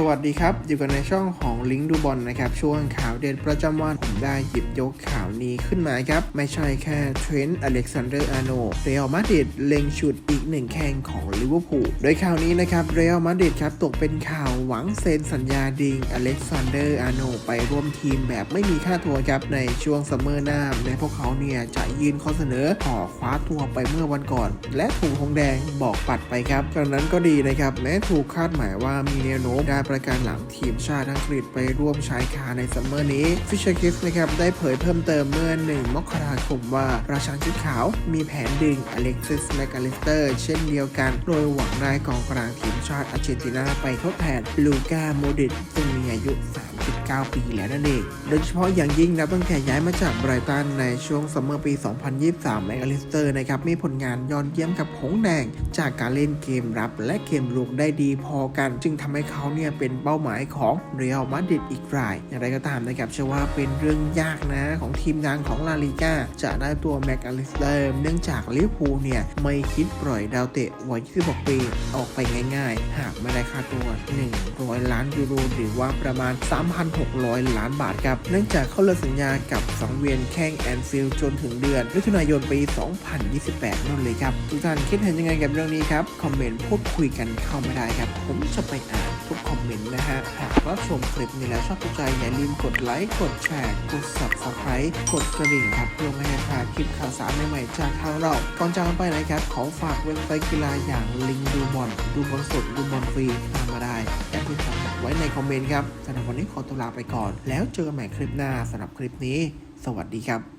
สวัสดีครับ อยู่กันในช่องของลิงก์ดูบอลนะครับ ช่วงข่าวเด่นประจำวัน ผมได้หยิบยกข่าวนี้ขึ้นมาครับ ไม่ใช่แค่เทรนต์อเล็กซานเดอร์อาโนเรอัลมาดริดเล็งชุดอีกหนึ่งแข่งของลิเวอร์พูลโดยข่าวนี้นะครับเรอัลมาดริดครับตกเป็นข่าวหวังเซ็นสัญญาดิงอเล็กซานเดอร์อาโนไปร่วมทีมแบบไม่มีค่าตัวครับในช่วงซัมเมอร์หน้าและพวกเขาเนี่ยจะยื่นข้อเสนอขอคว้าตัวไปเมื่อวันก่อน และถูกหงแดงบอกปัดไปครับกระนั้นก็ดีนะครับแม้ถูกคาดหมายว่ามีแนวโน้มได้ประการหลังทีมชาติอังกฤษไปร่วมชายคาในซัมเมอร์นี้ฟิชเชอร์คิสนะครับได้เผยเพิ่มเติมเมื่อ 1 มกราคมว่า ราชันชุดขาวมีแผนดึงอเล็กซิสแมคอลิสเตอร์เช่นเดียวกันโดยหวังได้กองกลางทีมชาติอาร์เจนตินาไปทดแทนลูก้าโมดิตซึ่งมีอายุ 39ปีแล้วนั่นเอง โดยเฉพาะอย่างยิ่งนะตั้งแต่ย้ายมาจากไบรตันในช่วงซัมเมอร์ปี 2023 แมคอลิสเตอร์นะครับมีผลงานยอดเยี่ยมกับหงแดง จากการเล่นเกมรับและเกมลุกได้ดีพอกัน จึงทำให้เขาเนี่ยเป็นเป้าหมายของเรอัลมาดริดอีกราย อย่างไรก็ตามนะครับเชื่อว่าเป็นเรื่องยากนะของทีมงานของลาลิก้าจะได้ตัวแมคอลิสเตอร์เนื่องจากลิเวอร์พูลเนี่ยไม่คิดปล่อยดาวเตะวัย 26 ปี ออกไปง่าย ๆ หากไม่ได้ค่าตัว 100 ล้านยูโรหรือว่าประมาณ3 3,600 ล้านบาทครับ เนื่องจากเขาเลิกสัญญากับสังเวียนแข้งแอนฟิลจนถึงเดือนมิถุนายนปี 2028 นั่นเลยครับ ทุกท่านคิดเห็นยังไงกับเรื่องนี้ครับ คอมเมนต์พูดคุยกันเข้ามาได้ครับ ผมจะไปอ่านทุกคอมเมนต์นะฮะ หากรับชมคลิปนี้แล้วชอบใจอย่าลืมกดไลค์ กดแชร์ กด subscribe กดกระดิ่งครับเพื่อไม่ให้พลาดคลิปข่าวสารใหม่ๆจากทางเรา ก่อนจากกันไปนะครับ ขอฝากเว็บไซต์กีฬาอย่างลิงดูบอลดูบอลสดดูบอลฟรีตามมาได้และที่ผมบอกไว้ในคอมเมนต์ครับสำหรับวันนี้ขอตัวลาไปก่อน แล้วเจอกันใหม่คลิปหน้าสำหรับคลิปนี้ สวัสดีครับ